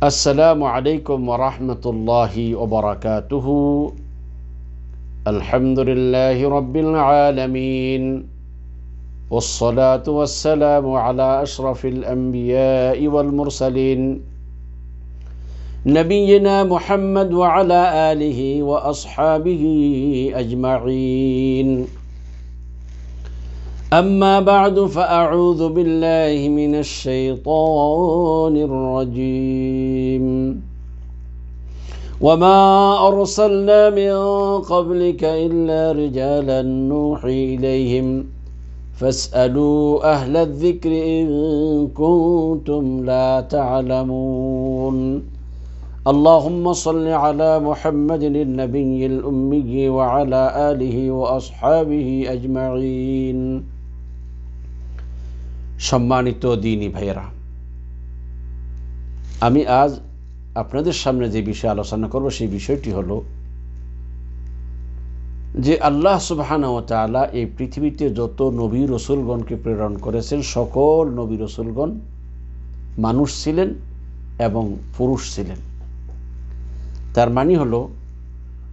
السلام عليكم ورحمة الله وبركاته. الحمد لله رب العالمين. والصلاة والسلام على أشرف الأنبياء والمرسلين. نبينا محمد وعلى آله وأصحابه أجمعين. أما بعد فأعوذ بالله من الشيطان الرجيم. وما أرسلنا من قبلك إلا رجالا نوحي إليهم. فاسألوا أهل الذكر إن كنتم لا تعلمون. اللهم صل على محمد النبي الأمي وعلى آله وأصحابه أجمعين. সম্মানিত দিনী ভাইয়েরা, আমি আজ আপনাদের সামনে যে বিষয়ে আলোচনা করব সেই বিষয়টি হল যে আল্লাহ সুবাহানা ও তালা এই পৃথিবীতে যত নবী রসুলগণকে প্রেরণ করেছেন, সকল নবী রসুলগণ মানুষ ছিলেন এবং পুরুষ ছিলেন। তার মানে হল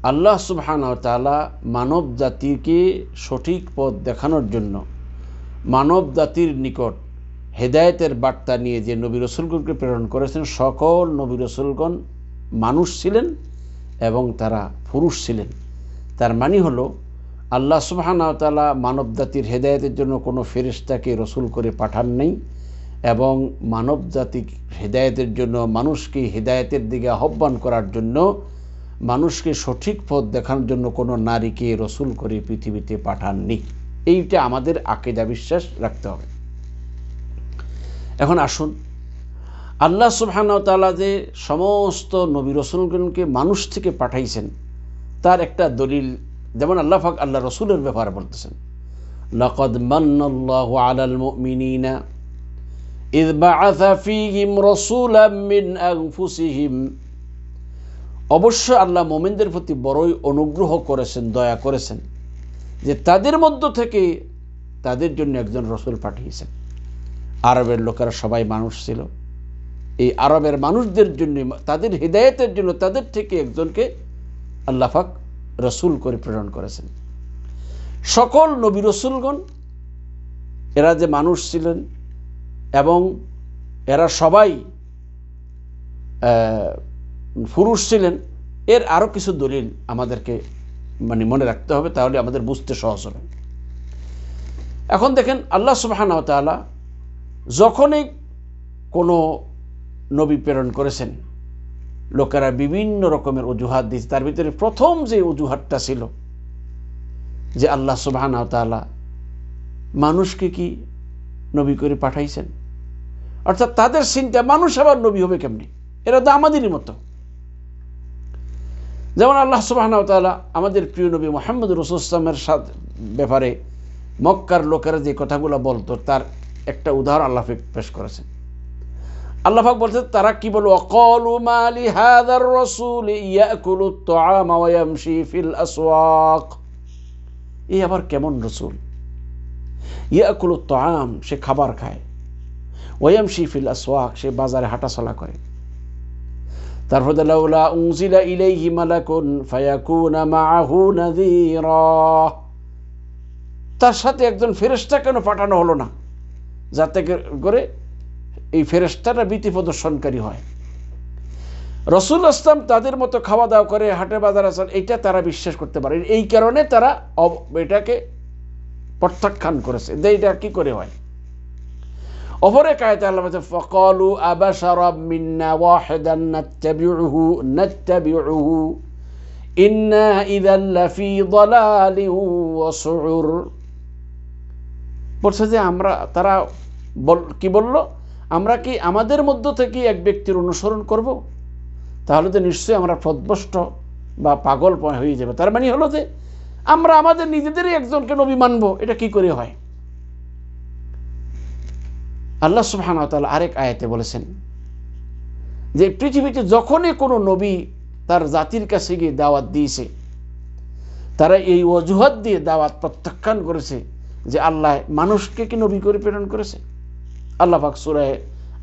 আল্লাহ সুবহানা তালা মানব জাতিকে সঠিক পথ দেখানোর জন্য মানব জাতির নিকট হেদায়েতের বার্তা নিয়ে যে নবী রসুলগণকে প্রেরণ করেছেন, সকল নবী রসুলগণ মানুষ ছিলেন এবং তারা পুরুষ ছিলেন। তার মানে হলো, আল্লাহ সুবহানা তালা মানব জাতির হেদায়েতের জন্য কোনো ফেরিস্তাকে রসুল করে পাঠান নেই এবং মানব জাতি হেদায়েতের জন্য, মানুষকে হেদায়েতের দিকে আহ্বান করার জন্য, মানুষকে সঠিক পথ দেখানোর জন্য কোনো নারীকে রসুল করে পৃথিবীতে পাঠাননি। এইটা আমাদের আকেদা বিশ্বাস রাখতে হবে এখন আসুন আল্লাহ সুবহান তালা যে সমস্ত নবী রসুলগণকে মানুষ থেকে পাঠাইছেন তার একটা দলিল যেমন আল্লাহ ফাক আল্লাহ রসুলের ব্যাপারে বলতেছেন লকদ মান্নাল্লাহু আলাল মুমিনিনা إذ بعث فيهم رسولا من أنفسهم অবশ্য আল্লাহ মোমেনদের প্রতি বড়ই অনুগ্রহ করেছেন দয়া করেছেন যে তাদের মধ্য থেকে তাদের জন্য একজন রসুল পাঠিয়েছেন। আরবের লোকেরা সবাই মানুষ ছিল। এই আরবের মানুষদের জন্য, তাদের হৃদায়তের জন্য তাদের থেকে একজনকে আল্লাহাক রসুল করে প্রেরণ করেছেন। সকল নবী রসুলগণ, এরা যে মানুষ ছিলেন এবং এরা সবাই পুরুষ ছিলেন, এর আরও কিছু দলিল আমাদেরকে মানে মনে রাখতে হবে, তাহলে আমাদের বুঝতে সহজ হবে। এখন দেখেন আল্লাহ সুবাহান তালা যখনই কোনো নবী প্রেরণ করেছেন, লোকেরা বিভিন্ন রকমের অজুহাত দিয়েছে। তার ভিতরে প্রথম যে অজুহাতটা ছিল যে আল্লাহ সুবাহান তালা মানুষকে কি নবী করে পাঠাইছেন? অর্থাৎ তাদের চিন্তা, মানুষ আবার নবী হবে কেমনি? এরা তো আমাদেরই মতো। যেমন আল্লাহ সুবাহ আমাদের প্রিয় নবী মোহাম্মদ রসুলামের সাথে ব্যাপারে মক্কার লোকেরা যে কথাগুলো বলতো, তার একটা উদাহরণ আল্লাহ পেশ করেছেন। আল্লাহাক বলছে তারা কি বলব অকলু মালি হাদার রসুল ফিল এই আবার কেমন রসুল? ইয়াকুলু তাআম, সে খাবার খায়। ওয়াম শিফিল আসওয়াক, সে বাজারে হাঁটাচলা করে। তারপর লাউলা উনজিলা ইলাইহি মালাকুন ফায়াকুনা মাআহু নাযীরা। তার সাথে একজন ফেরেশতা কেন পাঠানো হলো না? যাতে করে এই ফেরেশতাটা ভীতি প্রদর্শনকারী হয়। রসুল আসলাম তাদের মতো খাওয়া দাওয়া করে হাটে বাজার আসান এইটা তারা বিশ্বাস করতে পারে এই কারণে তারা এটাকে প্রত্যাখ্যান করেছে। যে এটা কি করে হয়? অপরে কায়তে আল্লাহ বলছে ফকলু আবাশারাব মিন্না ওয়াহিদান নাত্তাবিউহু নাত্তাবিউহু। ইন্না ইদান লাফি দালালিন ওয়া সুউর। বলছে যে, আমরা, তারা বল, কি বলল? আমরা কি আমাদের মধ্য থেকে এক ব্যক্তির অনুসরণ করব? তাহলে তো নিশ্চয়ই আমরা প্রদ্বষ্ট বা পাগল হয়ে যাবে। তার মানে হলো যে, আমরা আমাদের নিজেদেরই একজনকে নবী মানব, এটা কি করে হয়? আল্লাহ সুবহান তাআলা আরেক আয়াতে বলেছেন যে পৃথিবীতে যখনই কোনো নবী তার জাতির কাছে গিয়ে দাওয়াত দিয়েছে তারা এই অজুহাত দিয়ে দাওয়াত প্রত্যাখ্যান করেছে যে আল্লাহ মানুষকে কি নবী করে প্রেরণ করেছে আল্লাহ পাক সুরায়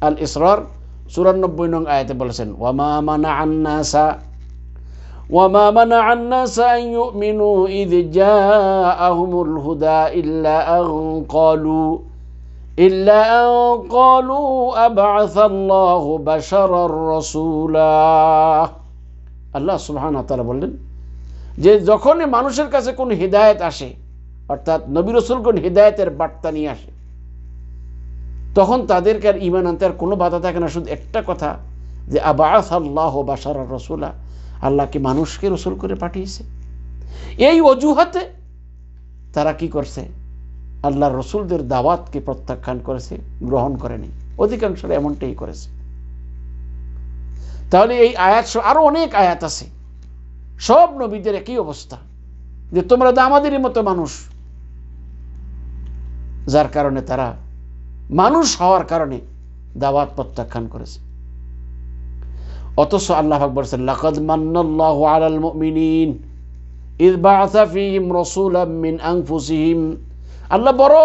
আল ইসরার চুরানব্বই নং আয়াতে বলেছেন ওয়ামা মানা আন্নাসা وما منع الناس أن يؤمنوا إذ جاءهم الهدى إلا أن قالوا إلا أن قالوا أبعث الله بشرا رسولا আল্লাহ সুবহান তাআলা বললেন যে যখনই মানুষের কাছে কোন হৃদায়ত আসে অর্থাৎ নবী রসুল কোন হৃদায়তের বার্তা নিয়ে আসে তখন তাদেরকে আর ইমান আনতে আর কোনো বাধা থাকে না শুধু একটা কথা যে আবাস আল্লাহ বাসার রসুলা আল্লাহ কি মানুষকে রসুল করে পাঠিয়েছে এই অজুহাতে তারা কি করছে আল্লাহর রসুলদের দাওয়াতকে প্রত্যাখ্যান করেছে, গ্রহণ করেনি। অধিকাংশরা এমনটাই করেছে। তাহলে এই আয়াত আরও অনেক আয়াত আছে। সব নবীদের একই অবস্থা, যে তোমরা তো আমাদেরই মতো মানুষ। যার কারণে তারা মানুষ হওয়ার কারণে দাওয়াত প্রত্যাখ্যান করেছে। অথচ আল্লাহ বলছেন, লাকাদ মান্নাল্লাহু আলাল মুমিনিন ইয বাআসা ফীহিম রাসূলাম মিন আনফুসিহিম আল্লাহ বড়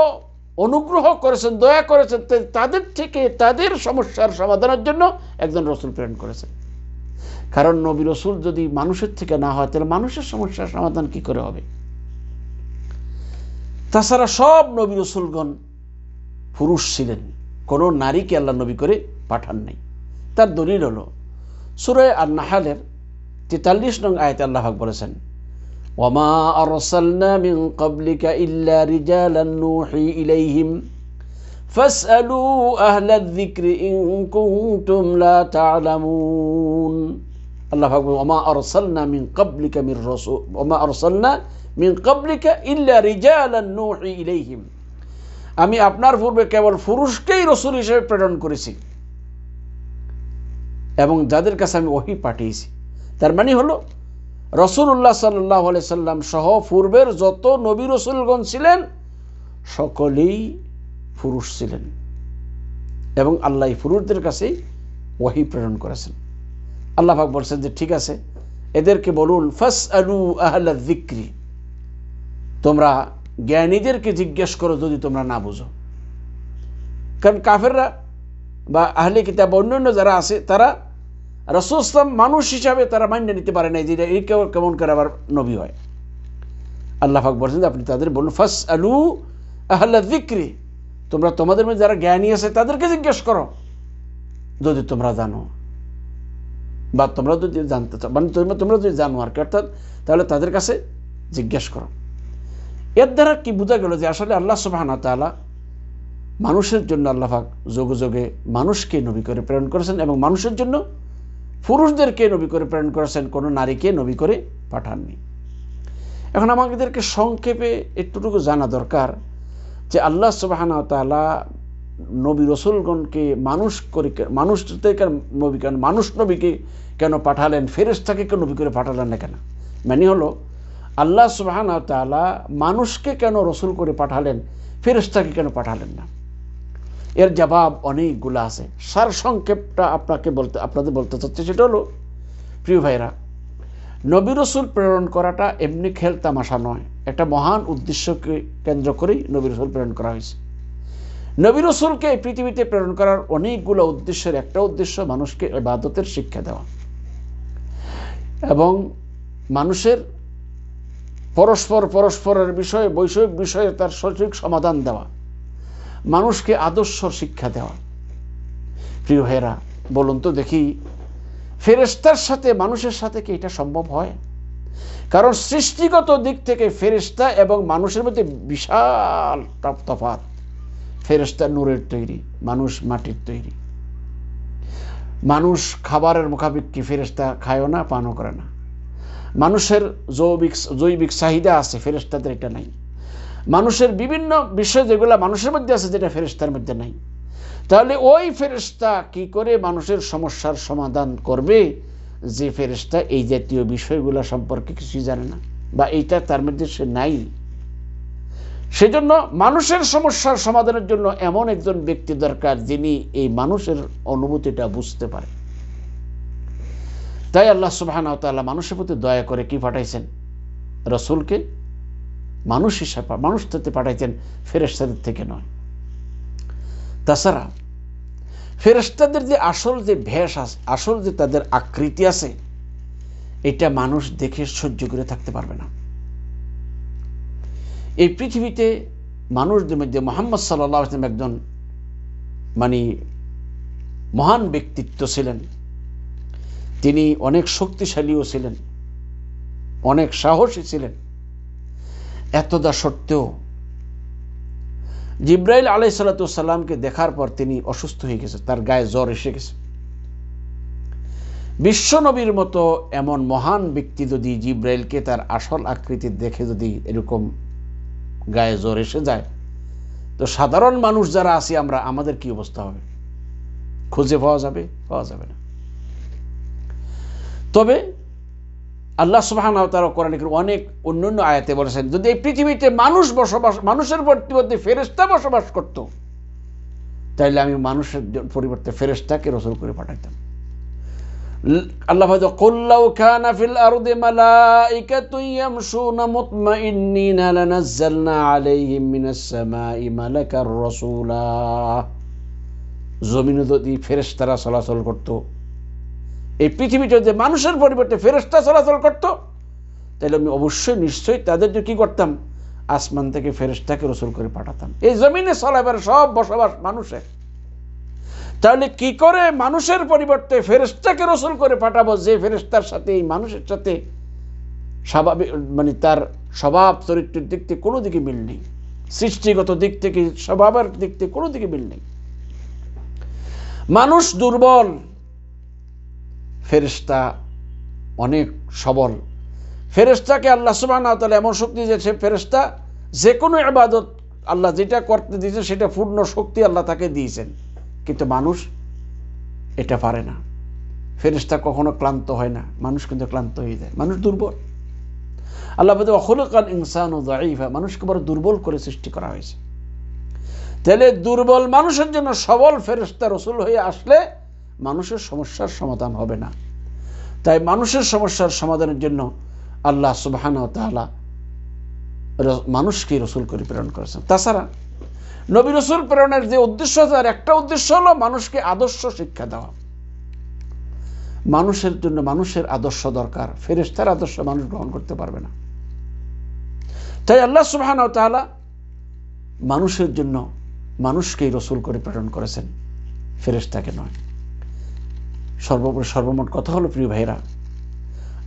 অনুগ্রহ করেছেন, দয়া করেছেন তাদের থেকে তাদের সমস্যার সমাধানের জন্য একজন রসুল প্রেরণ করেছেন। কারণ নবী রসুল যদি মানুষের থেকে না হয়, তাহলে মানুষের সমস্যার সমাধান কি করে হবে? তাছাড়া সব নবী রসুলগণ পুরুষ ছিলেন। কোনো নারীকে আল্লাহ নবী করে পাঠান নাই। তার দলিল হলো, সুরে আর নাহালের তেতাল্লিশ নং আয়তে আল্লাহ বলেছেন ওমা أرسلنا من قبلك إلا رجالا نوحي إليهم فاسألوا أهل الذكر إن كنتم لا تعلمون আল্লাহ ওমা أرسلنا من قبلك من رسول وما أرسلنا من قبلك إلا رجالا نوحي إليهم আমি আপনার পূর্বে কেবল পুরুষকেই রসুল হিসেবে প্রেরণ করেছি এবং যাদের কাছে আমি ওহি পাঠিয়েছি তার মানে হলো রসুল্লাহ সাল্লাহ সাল্লাম সহ পূর্বের যত নবী রসুলগণ ছিলেন, সকলেই পুরুষ ছিলেন এবং আল্লাহ পুরুষদের কাছেই ওয়াহি প্রেরণ করেছেন। আল্লাহ পাক বলছেন যে, ঠিক আছে, এদেরকে বলুন ফাস আলু আহলা দিক্রি তোমরা জ্ঞানীদেরকে জিজ্ঞেস করো যদি তোমরা না বুঝো। কারণ কাফেররা বা আহলে কিতাব অন্যান্য যারা আছে, তারা রসুলাম মানুষ হিসাবে তারা মান্য নিতে পারে না যে এই কেমন করে আবার নবী হয়। আল্লাহ পাক বলছেন আপনি তাদের বলুন ফাস আলু আহ্লা দিক্রি তোমরা তোমাদের মধ্যে যারা জ্ঞানী আছে তাদেরকে জিজ্ঞেস করো, যদি তোমরা জানো বা তোমরা যদি জানতে চাও মানে তোমরা তোমরা যদি জানো আর কি, অর্থাৎ তাহলে তাদের কাছে জিজ্ঞেস করো। এর দ্বারা কি বোঝা গেল যে আসলে আল্লাহ সুবাহ তালা মানুষের জন্য আল্লাহাক যোগে যোগে মানুষকে নবী করে প্রেরণ করেছেন এবং মানুষের জন্য পুরুষদেরকে নবী করে প্রেরণ করেছেন, কোনো নারীকে নবী করে পাঠাননি। এখন আমাদেরকে সংক্ষেপে একটুটুকু জানা দরকার যে আল্লাহ সুবাহানা তালা নবী রসুলগণকে মানুষ করে মানুষ নবী কেন মানুষ নবীকে কেন পাঠালেন ফেরেস্তাকে কেন নবী করে পাঠালেন না কেন? মানে হলো, আল্লাহ সুবাহানা তালা মানুষকে কেন রসুল করে পাঠালেন ফেরেস্তাকে কেন পাঠালেন না? এর জবাব অনেকগুলো আছে। সার সংক্ষেপটা আপনাকে বলতে, আপনাদের বলতে চাচ্ছে সেটা হলো, প্রিয় ভাইরা নবী রসুল প্রেরণ করাটা এমনি খেল তামাশা নয়। একটা মহান উদ্দেশ্যকে কেন্দ্র করেই নবী রসুল প্রেরণ করা হয়েছে। নবী রসুলকে পৃথিবীতে প্রেরণ করার অনেকগুলো উদ্দেশ্যের একটা উদ্দেশ্য মানুষকে এবাদতের শিক্ষা দেওয়া। এবং মানুষের পরস্পর পরস্পরের বিষয়ে, বৈষয়িক বিষয়ে তার সঠিক সমাধান দেওয়া। মানুষকে আদর্শ শিক্ষা দেওয়া। প্রিয় হেরা বলুন তো দেখি ফেরেস্তার সাথে মানুষের সাথে কি এটা সম্ভব হয়? কারণ সৃষ্টিগত দিক থেকে ফেরেস্তা এবং মানুষের মধ্যে বিশাল তফাত ফেরেস্তা নূরের তৈরি, মানুষ মাটির তৈরি। মানুষ খাবারের মুখাপিক্ষি ফেরেস্তা খায়ও না, পানও করে না। মানুষের জৈবিক জৈবিক চাহিদা আছে ফেরেস্তাদের এটা নাই। মানুষের বিভিন্ন বিষয় যেগুলো মানুষের মধ্যে আছে, যেটা ফেরিস্তার মধ্যে নাই। তাহলে ওই ফেরিস্তা কি করে মানুষের সমস্যার সমাধান করবে যে ফেরিস্তা এই জাতীয় বিষয়গুলো সম্পর্কে কিছুই জানে না? বা এইটা তার মধ্যে সে নাই? সেজন্য মানুষের সমস্যার সমাধানের জন্য এমন একজন ব্যক্তি দরকার যিনি এই মানুষের অনুভূতিটা বুঝতে পারে। তাই আল্লাহ সুবাহ মানুষের প্রতি দয়া করে কি পাঠাইছেন? রসুলকে মানুষ হিসাবে মানুষ তাতে পাঠাইতেন ফেরেস্তাদের থেকে নয়। তাছাড়া ফেরেস্তাদের যে আসল যে ভেষ আছে আসল যে তাদের আকৃতি আছে, এটা মানুষ দেখে সহ্য করে থাকতে পারবে না। এই পৃথিবীতে মানুষদের মধ্যে মোহাম্মদ সাল্লাহ আসলাম একজন মানে মহান ব্যক্তিত্ব ছিলেন। তিনি অনেক শক্তিশালীও ছিলেন, অনেক সাহসী ছিলেন। এতদা সত্ত্বেও জিব্রাইল আলাই সাল্লাতামকে দেখার পর তিনি অসুস্থ হয়ে গেছে, তার গায়ে জ্বর এসে গেছে। বিশ্বনবীর মতো এমন মহান ব্যক্তি যদি জিব্রাইলকে তার আসল আকৃতি দেখে যদি এরকম গায়ে জ্বর এসে যায়, তো সাধারণ মানুষ যারা আছি আমরা, আমাদের কি অবস্থা হবে? খুঁজে পাওয়া যাবে? পাওয়া যাবে না। তবে আল্লাহ সুবাহান তারা কোরআন অনেক অন্য অন্য আয়াতে বলেছেন, যদি এই পৃথিবীতে মানুষ বসবাস, মানুষের পরিবর্তে ফেরেস্তা বসবাস করত, তাইলে আমি মানুষের পরিবর্তে ফেরেস্তাকে রসুল করে পাঠাইতাম। আল্লাহ জমিনে যদি ফেরেশতারা চলাচল করত এই পৃথিবীতে যদি মানুষের পরিবর্তে ফেরেশতা চলাচল করত তাহলে আমি অবশ্যই নিশ্চয়ই তাদের যে কি করতাম? আসমান থেকে ফেরেশতাকে রসুল করে পাঠাতাম। এই জমিনে চলাবার সব বসবাস মানুষের। তাহলে কি করে মানুষের পরিবর্তে ফেরেস্তাকে রসুল করে পাঠাবো যে ফেরেস্তার সাথে, এই মানুষের সাথে স্বাভাবিক মানে তার স্বভাব চরিত্রের দিক থেকে কোনো দিকে মিল নেই। সৃষ্টিগত দিক থেকে, স্বভাবের দিক থেকে কোনো দিকে মিল নেই। মানুষ দুর্বল ফেরেস্তা অনেক সবল। ফেরেস্তাকে আল্লাহ সুবাহ এমন শক্তি দিয়েছে ফেরেস্তা যে কোনো আবাদত আল্লাহ যেটা করতে দিয়েছে সেটা পূর্ণ শক্তি আল্লাহ তাকে দিয়েছেন। কিন্তু মানুষ এটা পারে না। ফেরিস্তা কখনো ক্লান্ত হয় না, মানুষ কিন্তু ক্লান্ত হয়ে যায়। মানুষ দুর্বল। আল্লাহ বলতে অখলকাল ইনসান ও দাইফা মানুষকে বড় দুর্বল করে সৃষ্টি করা হয়েছে। তাহলে দুর্বল মানুষের জন্য সবল ফেরিস্তা রসুল হয়ে আসলে মানুষের সমস্যার সমাধান হবে না। তাই মানুষের সমস্যার সমাধানের জন্য আল্লাহ সুবাহান তালা মানুষকে রসুল করে প্রেরণ করেছেন। তাছাড়া নবী রসুল প্রেরণের যে উদ্দেশ্য, তার একটা উদ্দেশ্য হলো মানুষকে আদর্শ শিক্ষা দেওয়া। মানুষের জন্য মানুষের আদর্শ দরকার। ফেরেস্তার আদর্শ মানুষ গ্রহণ করতে পারবে না। তাই আল্লাহ সুবাহান তালা মানুষের জন্য মানুষকেই রসুল করে প্রেরণ করেছেন। ফেরেস্তাকে নয়। সর্বোপরি সর্বমোট কথা হলো, প্রিয় ভাইরা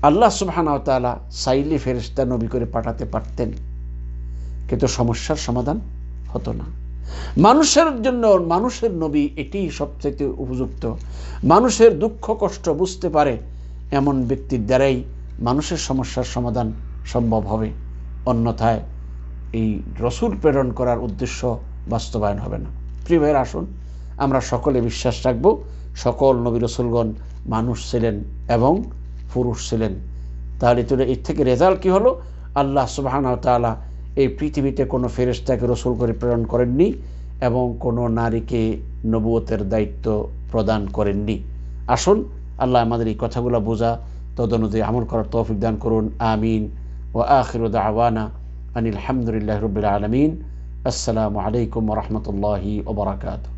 আল্লাহ সুবাহান তালা সাইলে ফেরেস্তা নবী করে পাঠাতে পারতেন, কিন্তু সমস্যার সমাধান হতো না। মানুষের জন্য, মানুষের নবী এটি সবচেয়ে উপযুক্ত। মানুষের দুঃখ, কষ্ট বুঝতে পারে, এমন ব্যক্তির দ্বারাই মানুষের সমস্যার সমাধান সম্ভব হবে। অন্যথায় এই রসুল প্রেরণ করার উদ্দেশ্য বাস্তবায়ন হবে না। প্রিয় ভাইয়ের, আসুন আমরা সকলে বিশ্বাস রাখব, সকল নবী রসুলগণ মানুষ ছিলেন এবং পুরুষ ছিলেন। তাহলে তুলে এর থেকে রেজাল্ট কি হলো? আল্লাহ সুবাহ তালা এই পৃথিবীতে কোনো ফেরেস্তাকে রসুল করে প্রেরণ করেননি এবং কোনো নারীকে নবুয়তের দায়িত্ব প্রদান করেননি। আসুন, আল্লাহ আমাদের এই কথাগুলো বোঝা, তদনুযায়ী আমল করার তৌফিক দান করুন। আমিন। ও আখির আওয়ানা আনিল হামদুলিল্লাহ রবিল আলমিন। আসসালামু আলাইকুম রহমতুল্লাহি ওবরাকাতু